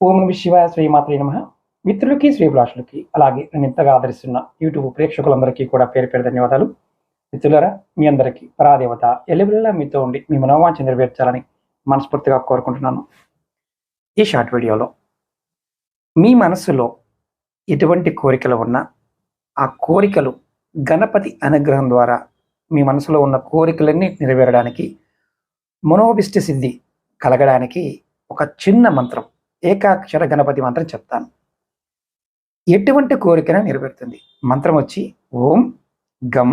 ఓం నమ శివాయ శ్రీమాత్రి నమ. మిత్రులకి శ్రీభిలాషులకి అలాగే నేను ఇంతగా ఆదరిస్తున్న యూట్యూబ్ ప్రేక్షకులందరికీ కూడా పేరు పేరు ధన్యవాదాలు. మిత్రులరా మీ అందరికీ పరాదేవత ఎల్లవెల్లా మీతో ఉండి మీ మనోవాంఛ నెరవేర్చాలని మనస్ఫూర్తిగా కోరుకుంటున్నాను. ఈ షార్ట్ వీడియోలో మీ మనసులో ఎటువంటి కోరికలు ఉన్నా ఆ కోరికలు గణపతి అనుగ్రహం ద్వారా మీ మనసులో ఉన్న కోరికలన్నీ నెరవేరడానికి మనోభిష్ట సిద్ధి కలగడానికి ఒక చిన్న మంత్రం ఏకాక్షర గణపతి మంత్రం చెప్తాను. ఎటువంటి కోరికను నెరవేరుతుంది. మంత్రం వచ్చి ఓం గం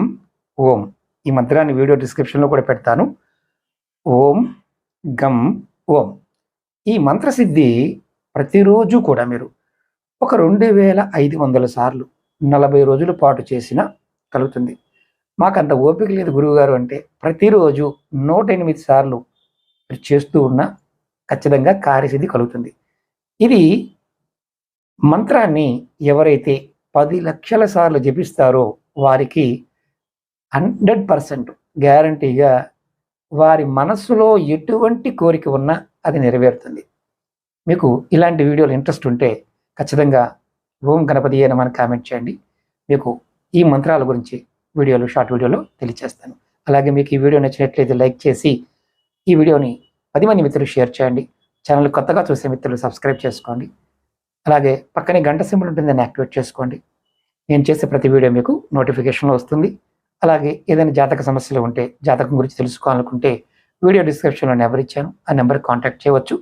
ఓం. ఈ మంత్రాన్ని వీడియో డిస్క్రిప్షన్లో కూడా పెడతాను. ఓం గం ఓం. ఈ మంత్రసిద్ధి ప్రతిరోజు కూడా మీరు ఒక రెండు వేల ఐదు వందల సార్లు నలభై రోజుల పాటు చేసిన కలుగుతుంది. మాకు అంత ఓపిక లేదు గురువుగారు అంటే ప్రతిరోజు నూట ఎనిమిది సార్లు చేస్తూ ఉన్న ఖచ్చితంగా కార్యసిద్ధి కలుగుతుంది. ఇది మంత్రాన్ని ఎవరైతే పది లక్షల సార్లు జపిస్తారో వారికి హండ్రెడ్ పర్సెంట్ గ్యారంటీగా వారి మనస్సులో ఎటువంటి కోరిక ఉన్నా అది నెరవేరుతుంది. మీకు ఇలాంటి వీడియోలు ఇంట్రెస్ట్ ఉంటే ఖచ్చితంగా ఓం గణపతి అని మనకు కామెంట్ చేయండి. మీకు ఈ మంత్రాల గురించి వీడియోలు షార్ట్ వీడియోలో తెలియజేస్తాను అలాగే మీకు ఈ వీడియో నచ్చినట్లయితే లైక్ చేసి ఈ వీడియోని పది మంది మిత్రులు షేర్ చేయండి. ఛానల్ కొత్తగా చూసే మిత్రులు సబ్స్క్రైబ్ చేసుకోండి. అలాగే పక్కనే గంట సింబల్ ఉంటుంది దాన్ని యాక్టివేట్ చేసుకోండి. నేను చేసే ప్రతి వీడియో మీకు నోటిఫికేషన్లో వస్తుంది. అలాగే ఏదైనా జాతక సమస్యలు ఉంటే జాతకం గురించి తెలుసుకోవాలనుకుంటే వీడియో డిస్క్రిప్షన్లో నెంబర్ ఇచ్చాను. ఆ నెంబర్ కాంటాక్ట్ చేయవచ్చు.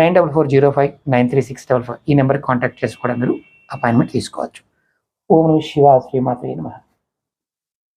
Nine double four zero five nine three six double five ఈ నెంబర్కి కాంటాక్ట్ చేసి కూడా మీరు అపాయింట్మెంట్ తీసుకోవచ్చు. ఓం శివ శ్రీమాత నమ.